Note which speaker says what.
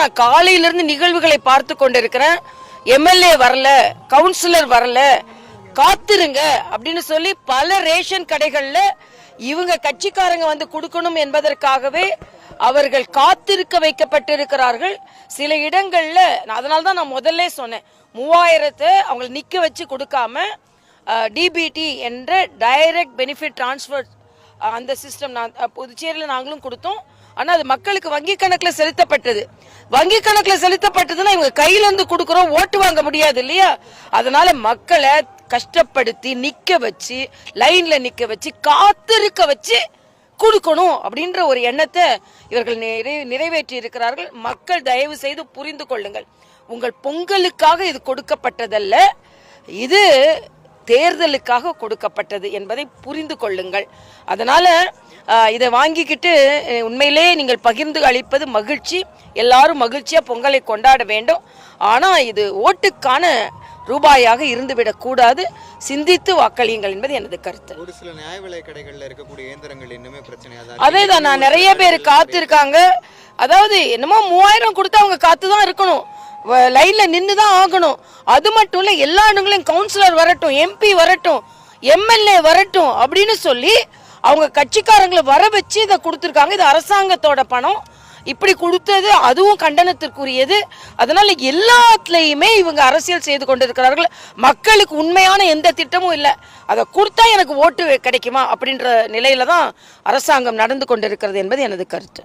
Speaker 1: நான் காலையிலிருந்து நிகழ்வுகளை பார்த்து கொண்டிருக்கிறேன். எம்எல்ஏ வரல கவுன்சிலர் வரல காத்திருங்க அப்படின்னு சொல்லி பல ரேஷன் கடைகள்ல இவங்க கட்சிக்காரங்க வந்து கொடுக்கணும் என்பதற்காகவே அவர்கள் காத்திருக்க வைக்கப்பட்டிருக்கிறார்கள். சில இடங்கள்ல அதனால தான் நான் முதல்ல சொன்னேன். மூவாயிரத்தை அவங்களை நிக்க வச்சு கொடுக்காம டிபிடி என்ற டைரக்ட் பெனிஃபிட் டிரான்ஸ்ஃபர் அந்த சிஸ்டம் நான் புதுச்சேரியில் நாங்களும் கொடுத்தோம். ஆனா அது மக்களுக்கு வங்கி கணக்குல செலுத்தப்பட்டது. வங்கி கணக்குல செலுத்தப்பட்டதுன்னா இவங்க கையில இருந்து கொடுக்கறோம் ஓட்டு வாங்க முடியாது இல்லையா? அதனால மக்களை கஷ்டப்படுத்தி நிக்க வச்சு லைன்ல நிக்க வச்சு காத்திருக்க வச்சு கொடுக்கணும் அப்படின்ற ஒரு எண்ணத்தை இவர்கள் நிறை நிறைவேற்றி இருக்கிறார்கள். மக்கள் தயவு செய்து புரிந்து கொள்ளுங்கள். உங்கள் பொங்கலுக்காக இது கொடுக்கப்பட்டதல்ல. இது தேர்தலுக்காக கொடுக்கப்பட்டது என்பதை புரிந்து கொள்ளுங்கள். அதனால இதை வாங்கிக்கிட்டு அஹ், உண்மையிலே நீங்கள் பகிர்ந்து அளிப்பது மகிழ்ச்சி. எல்லாரும் மகிழ்ச்சியா பொங்கலை கொண்டாட வேண்டும். ஆனா இது ஓட்டுக்கான ரூபாயாக இருந்துவிடக் கூடாது. சிந்தித்து வாக்களியுங்கள் என்பது எனது கருத்து.
Speaker 2: ஒரு சில நியாய விலை கடைகள்ல இருக்கக்கூடிய இயந்திரங்கள் இன்னுமே பிரச்சனையா தான்
Speaker 1: அதே தான் நான் நிறைய பேர் காத்திருக்காங்க. அதாவது என்னமோ மூவாயிரம் கொடுத்து அவங்க காத்து தான் இருக்கணும் லைன்ல நின்று தான் ஆகணும். அது மட்டும் இல்ல எல்லா இடங்களையும் கவுன்சிலர் வரட்டும் எம்பி வரட்டும் எம்எல்ஏ வரட்டும் அப்படின்னு சொல்லி அவங்க கட்சிக்காரங்களை வர வச்சு இதை கொடுத்துருக்காங்க. இது அரசாங்கத்தோட பணம். இப்படி கொடுத்தது அதுவும் கண்டனத்திற்குரியது. அதனால எல்லாத்துலேயுமே இவங்க அரசியல் செய்து கொண்டிருக்கிறார்கள். மக்களுக்கு உண்மையான எந்த திட்டமும் இல்லை. அதை கொடுத்தா எனக்கு ஓட்டு கிடைக்குமா அப்படின்ற நிலையில தான் அரசாங்கம் நடந்து கொண்டிருக்கிறது என்பது எனது கருத்து.